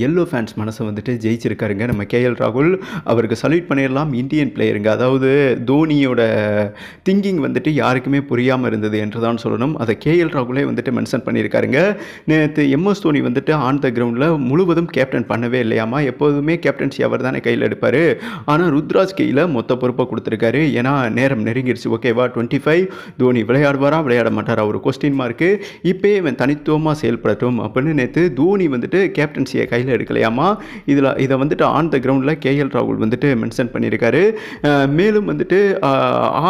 Yellow fans மனசை வந்துட்டு ஜெயிச்சிருக்காருங்க. நம்ம கேஎல் ராகுல் அவருக்கு சல்யூட் பண்ணிடலாம். இந்தியன் பிளேயருங்க அதாவது தோனியோட திங்கிங் வந்துட்டு யாருக்குமே புரியாமல் இருந்தது என்று தான் சொல்லணும். அதை கேஎல் ராகுலே வந்துட்டு மென்ஷன் பண்ணியிருக்காருங்க. நேற்று எம்எஸ் தோனி வந்துட்டு ஆன் த கிரவுண்டில் முழுவதும் கேப்டன் பண்ணவே இல்லையாமா? எப்போதுமே கேப்டன்சி அவர் தானே கையில் எடுப்பார். ஆனால் ருத்ராஜ் கையில் மொத்த பொறுப்பை கொடுத்துருக்காரு. ஏன்னா நேரம் நெருங்கிடுச்சு ஓகேவா டுவெண்ட்டி ஃபைவ் தோனி விளையாடுவாரா? விளையாட மாட்டாரா? ஒரு கொஸ்டின் மார்க்கு இப்போயே இவன் தனித்துவமாக செயல்படட்டும் அப்படின்னு நேற்று தோனி வந்துட்டு கேப்டன்சியை கையில் எடுக்கலையாமா? இதில் இதை வந்துட்டு ஆன் த கிரவுண்டில் கேஎல் ராகுல் வந்துட்டு மென்ஷன் பண்ணியிருக்காரு. மேலும் வந்துட்டு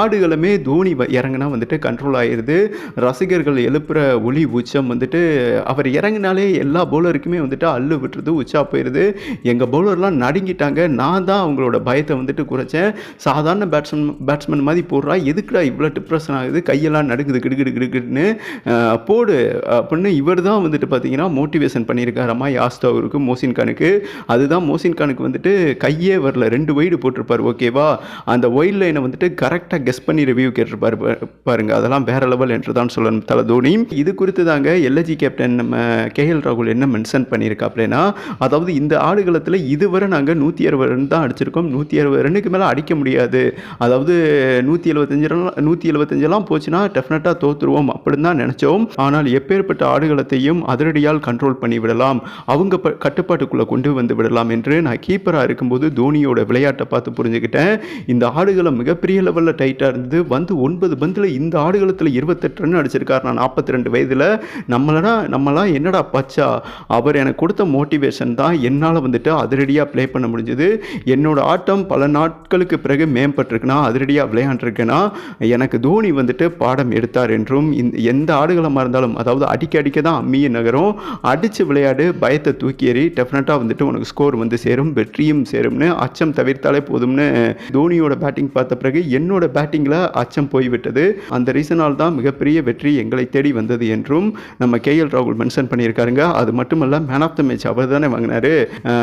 ஆடுகளுமே தோனி வ- வந்துட்டு கண்ட்ரோல் ஆயிடுது ரசிகர்கள் எழுப்புகிற ஒளி உச்சம் வந்துட்டு அவர் இறங்கினாலே எல்லா பவுலருக்குமே வந்துட்டு அள்ளு விட்டுறது உச்சா போயிடுது எங்கள் பவுலர்லாம் நடுங்கிட்டாங்க. நான் தான் அவங்களோட பயத்தை வந்துட்டு குறைச்சேன். சாதாரண பேட்ஸ்மேன் பேட்ஸ்மேன் மாதிரி போடுறா. எதுக்குடா இவ்வளோ டிப்ரெஷன் ஆகுது? கையெல்லாம் நடுக்குது கிடுகிடு கிடுகிடுன்னு போடு அப்படின்னு இவர் தான் வந்துட்டு பார்த்தீங்கன்னா மோட்டிவேஷன் பண்ணியிருக்காரம்மா யாஸ்தாவருக்கு மோசின் கானுக்கு. அதுதான் மோசின் கானுக்கு வந்துட்டு கையே வரல. ரெண்டு வைடு போட்டிருப்பார். ஓகேவா அந்த ஒயிட் லைனை வந்துட்டு கரெக்டாக கெஸ் பண்ணி ரிவ்யூ கேட்டிருப்பார். பாருங்க. அதெல்லாம் வேற லெவல் என்று தான் சொல்லணும் தலை தோனி. இது குறித்து தாங்க எல்எஜி கேப்டன் நம்ம கேஎல் ராகுல் என்ன மென்ஷன் பண்ணியிருக்காப்லனா அதாவது இந்த ஆடுகளத்தில் இதுவரை நாங்கள் நூற்றி அறுபது ரன் தான் அடிச்சிருக்கோம். நூற்றி அறுபது ரன்னுக்கு மேலே அடிக்க முடியாது. அதாவது நூற்றி எழுபத்தஞ்சு ரன் நூற்றி எழுபத்தஞ்செல்லாம் போச்சுன்னா டெஃபினட்டாக தோற்றுருவோம் அப்படின்னு தான் நினச்சோம். ஆனால் எப்பேற்பட்ட ஆடுகளத்தையும் அதிரடியால் கண்ட்ரோல் பண்ணி விடலாம் அவங்க கட்டுப்பாட்டுக்குள்ளே கொண்டு வந்து விடலாம் என்று நான் கீப்பராக இருக்கும்போது தோனியோட விளையாட்டை பார்த்து புரிஞ்சுக்கிட்டேன். இந்த ஆடுகளம் மிகப்பெரிய லெவலில் டைட்டாக இருந்தது. வந்து ஒன்பது பந்தில் இந்த ஆடுகளத்தில் இருபத்தெட்டு ரன் அடிச்சிருக்கார். நான் நாற்பத்தி ரெண்டு வயதில். நம்மளடா நம்மளாம் என்னடா பச்சா? அவர் எனக்கு கொடுத்த மோட்டிவேஷன் தான் என்னால் வந்துட்டு அதிரடியாக ப்ளே பண்ண முடிஞ்சது. என்னோடய ஆட்டம் பல நாட்களுக்கு பிறகு மேம்பட்டிருக்குன்னா அதிரடியாக விளையாண்டுருக்கேன்னா எனக்கு தோனி வந்துட்டு பாடம் எடுத்தார் என்றும் இந்த எந்த ஆடுகளமாக இருந்தாலும் அதாவது அடிக்க அடிக்க தான் அம்மிய நகரும். அடித்து விளையாடு பயத்தை தூக்கி எறி டெஃபினட்டாக வந்துட்டு உனக்கு ஸ்கோர் வந்து சேரும் வெற்றியும் சேரும்னு அச்சம் தவிர்த்தாலே போதும்னு தோனியோட பேட்டிங் பார்த்த பிறகு என்னோட பேட்டிங்கில் அச்சம் போய்விட்டது. அந்த ரீசனால் தான் மிகப்பெரிய வெற்றி எங்களை தேடி வந்தது என்றும் நம்ம கேஎல் ராகுல் மென்ஷன் பண்ணியிருக்காருங்க. அது மட்டுமல்ல மேன் ஆஃப் த மேட்ச் அவர் தானே வாங்கினாரு.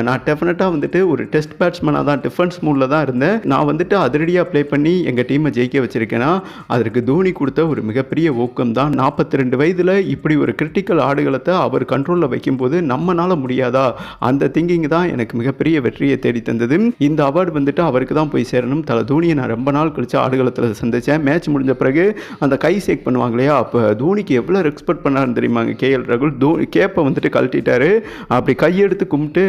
நான் டெஃபினட்டாக வந்துட்டு ஒரு டெஸ்ட் பேட்ஸ்மேனாக தான் டிஃபென்ஸ் மூடில் தான் இருந்தேன். நான் வந்துட்டு அதிரடியாக ப்ளே பண்ணி எங்கள் டீமை ஜெயிக்க வச்சிருக்கேன்னா அதற்கு தோனி கொடுத்த ஒரு மிகப்பெரிய ஊக்கம் தான். நாற்பத்தி ரெண்டு வயதில் இப்படி ஒரு கிரிட்டிக்கல் ஆடுகளத்தை அவர் கண்ட்ரோலில் வைக்கும்போது நம்மனால முடியாதா? அந்த திங்கிங் தான் எனக்கு மிகப்பெரிய வெற்றியை தேடி தந்தது. இந்த அவார்டு வந்துட்டு அவருக்கு தான் போய் சேரணும். தலை தோனியை நான் ரொம்ப நாள் கழிச்சு ஆடுகளத்தில் சந்தித்தேன் மேட்ச் முடிஞ்ச பிறகு அந்த கை சேக் பண்ணுவாங்க இல்லையா? அப்போ தோனிக்கு எவ்வளோ ரெஸ்பெக்ட் பண்ணாருன்னு தெரியுமாங்க கேஎல் ராகுல். தோ கேப்பை வந்துட்டு கழட்டிட்டாரு. அப்படி கையெடுத்து கும்பிட்டு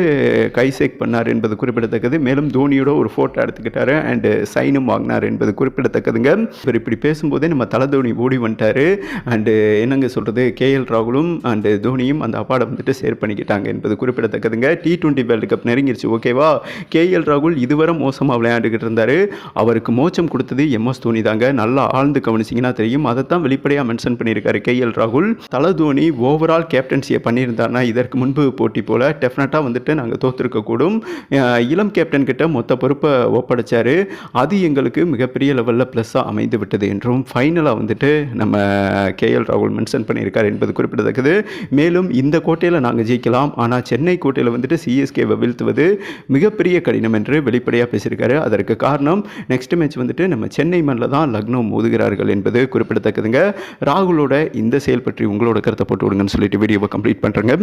கை சேக் பண்ணார் என்பது குறிப்பிடத்தக்கது. மேலும் தோனியோட ஒரு ஃபோட்டோ எடுத்துக்கிட்டாரு அண்டு சைனும் வாங்கினார் என்பது குறிப்பிடத்தக்கதுங்க. இவர் இப்படி பேசும்போதே நம்ம தலை தோனி ஓடி வந்துட்டாரு. அண்டு என்னங்க சொல்கிறது கேஎல் ராகுலும் அண்டு தோனியும் அந்த அவார்டை வந்துட்டு ஷேர் பண்ணிக்கிட்டாங்க என்பது குறிப்பிடத்தக்கதுங்க. டி டுவெண்ட்டி வேர்ல்டு கப் நெருங்கிருச்சு ஓகேவா? கேஎல் ராகுல் இதுவரை மோசமாக விளையாண்டுக்கிட்டு இருந்தார். அவருக்கு மோச்சம் கொடுத்தது எம்எஸ் தோனி தாங்க. நல்லா ஆழ்ந்து கவனிச்சிங்கன்னா தெரியும். அதை தான் வெளிப்படையாக மென்ஷன் பண்ணியிருக்காரு கேஎல் ராகுல். தலை தோனி ஓவரால் கேப்டன்சியை பண்ணியிருந்தாருன்னா இதற்கு முன்பு போட்டி போல் டெஃபினட்டாக வந்துட்டு நாங்கள் தோற்றுருக்கக்கூடும் இளம் கேப்டன் கிட்ட மொத்த பொறுப்பை ஒப்படைச்சாரு. அது எங்களுக்கு மிகப்பெரிய லெவலில் ப்ளஸ்ஸாக அமைந்து விட்டது என்றும் ஃபைனலாக வந்துட்டு நம்ம கேஎல் ராகுல் மென்ஷன் பண்ணியிருக்கார் என்பது குறிப்பிடத்தக்கது. மேலும் இந்த கோட்டையில் நாங்கள் ஜெயிக்கலாம். ஆனால் சென்னை கோட்டையில் வந்துட்டு சிஎஸ்கேவை வீழ்த்துவது மிகப்பெரிய கடினம் என்று வெளிப்படையாக பேசியிருக்காரு. அதற்கு காரணம் நெக்ஸ்ட் மேட்ச் வந்துட்டு நம்ம சென்னை மண்ணில் தான் லக்னோ மோதுகிறார்கள் என்பது குறிப்பிடத்தக்கதுங்க. ராகுலோட இந்த செயல் பற்றி உங்களோட கருத்தை போட்டு விடுங்கன்னு சொல்லிட்டு வீடியோவை கம்ப்ளீட் பண்ணுறேங்க